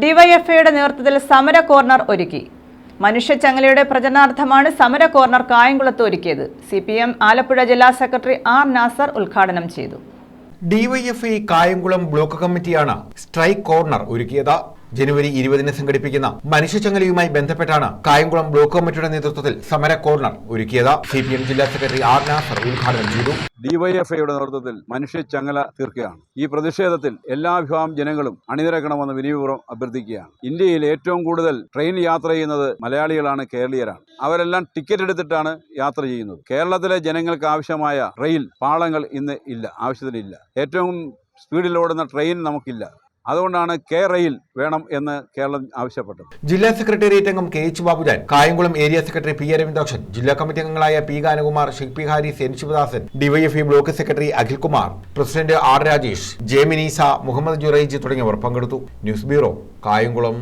ഡിവൈഎഫ്ഐയുടെ നേതൃത്വത്തിൽ സമര കോർണർ ഒരുക്കി. മനുഷ്യച്ചങ്ങലയുടെ പ്രചരണാർത്ഥമാണ് സമര കോർണർ കായംകുളത്ത് ഒരുക്കിയത്. സി പി എം ആലപ്പുഴ ജില്ലാ സെക്രട്ടറി ആർ നാസർ ഉദ്ഘാടനം ചെയ്തു. ഡിവൈഎഫ്ഐ കായംകുളം ബ്ലോക്ക് കമ്മിറ്റിയാണ് സ്ട്രൈക്ക് കോർണർ ഒരുക്കിയത്. ജനുവരി ഇരുപതിന് സംഘടിപ്പിക്കുന്ന മനുഷ്യച്ചങ്ങലയുമായി ബന്ധപ്പെട്ടാണ് കായംകുളം ബ്ലോക്ക് കമ്മിറ്റിയുടെ നേതൃത്വത്തിൽ സമര കോർണർ ഒരുക്കിയത്. സി പി എം ജില്ലാ സെക്രട്ടറി ആർ നാസർ ഉദ്ഘാടനം ചെയ്തു. ഡിവൈഎഫ്ഐയുടെ നേതൃത്വത്തിൽ മനുഷ്യ ചങ്ങല തീർക്കുകയാണ്. ഈ പ്രതിഷേധത്തിൽ എല്ലാ വിഭാഗം ജനങ്ങളും അണിനിരക്കണമെന്ന് വിനയപൂർവം അഭ്യർത്ഥിക്കുകയാണ്. ഇന്ത്യയിൽ ഏറ്റവും കൂടുതൽ ട്രെയിൻ യാത്ര ചെയ്യുന്നത് മലയാളികളാണ് കേരളീയരാണ്. അവരെല്ലാം ടിക്കറ്റ് എടുത്തിട്ടാണ് യാത്ര ചെയ്യുന്നത്. കേരളത്തിലെ ജനങ്ങൾക്ക് ആവശ്യമായ റെയിൽ പാളങ്ങൾ ഇന്ന് ഇല്ല ആവശ്യത്തിനില്ല ഏറ്റവും സ്പീഡിൽ ഓടുന്ന ട്രെയിൻ നമുക്കില്ല. അതുകൊണ്ടാണ് കെ റെയിൽ വേണം എന്ന് കേരളം ആവശ്യപ്പെട്ടത്. ജില്ലാ സെക്രട്ടേറിയറ്റ് അംഗം K H Babujan Kayamkulam area secretary P Aravindakshan ജില്ലാ കമ്മിറ്റി അംഗങ്ങളായ P Ganakumar Shilpi Haris N DYFI block secretary Akhilkumar president R Rajesh J Mineesa Muhammad Juraiji തുടങ്ങിയവർ പങ്കെടുത്തു. News bureau Kayamkulam.